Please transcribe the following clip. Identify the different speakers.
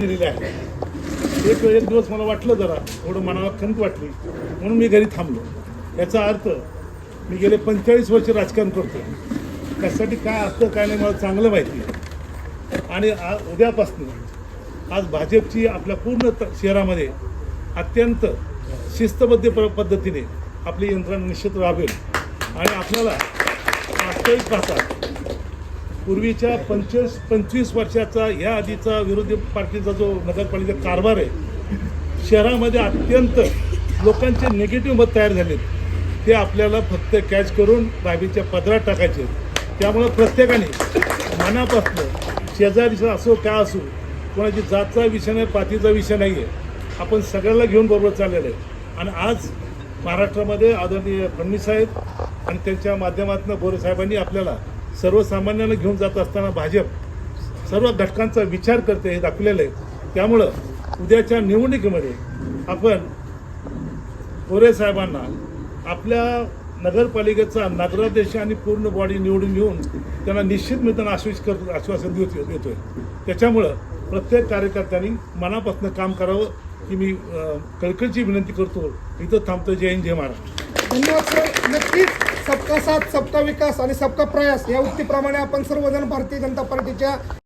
Speaker 1: दिलेले आहे. एक एक दिवस मला वाटलं जरा थोडं मनाला खंत वाटली. म्हणून मी घरी थांबलो. याचा अर्थ मी गेले पंचेचाळीस वर्ष राजकारण करतो त्यासाठी काय असतं काय नाही मला चांगलं माहिती आहे. आणि आ उद्यापासून आज भाजपची आपल्या पूर्ण शहरामध्ये अत्यंत शिस्तबद्ध पद्धतीने आपली यंत्रणा निश्चित राबेल. आणि आपल्याला वास्तविक पाहता पूर्वीच्या पंचवीस पंचवीस वर्षाचा ह्या आधीचा विरोधी पार्टीचा जो नगरपालिकेचा कारभार आहे शहरामध्ये अत्यंत लोकांचे निगेटिव्ह मत तयार झालेत ते आपल्याला फक्त कॅच करून बाबीच्या पदरात टाकायचे. त्यामुळं प्रत्येकाने मनापासनं शेजारीचा असो का असो कोणाची जातचा विषय नाही पातीचा विषय नाही आहे आपण सगळ्याला घेऊन बरोबर चाललेलं आहे. आणि आज महाराष्ट्रामध्ये आदरणीय फडणवीस साहेब आणि त्यांच्या माध्यमातून बोरे साहेबांनी आपल्याला सर्वसामान्यांना घेऊन जात असताना भाजप सर्व घटकांचा विचार करते हे दाखवलेलं आहे. त्यामुळं उद्याच्या निवडणुकीमध्ये आपण गोरे साहेबांना आपल्या नगरपालिकेचा नगराध्यक्ष आणि पूर्ण बॉडी निवडून घेऊन त्यांना निश्चित मी त्यांना आश्वास करतो आश्वासन देतो देतोय. त्याच्यामुळं प्रत्येक कार्यकर्त्यांनी मनापासून काम करावं की मी कळकळची विनंती करतो. इथं थांबतो जय हिंद जय महाराष्ट्र.
Speaker 2: धन्यवाद सर. नक्कीच सबका साथ सबका विकास आणि सबका प्रयास या उक्तीप्रमाणे आपण सर्वजण भारतीय जनता पार्टीच्या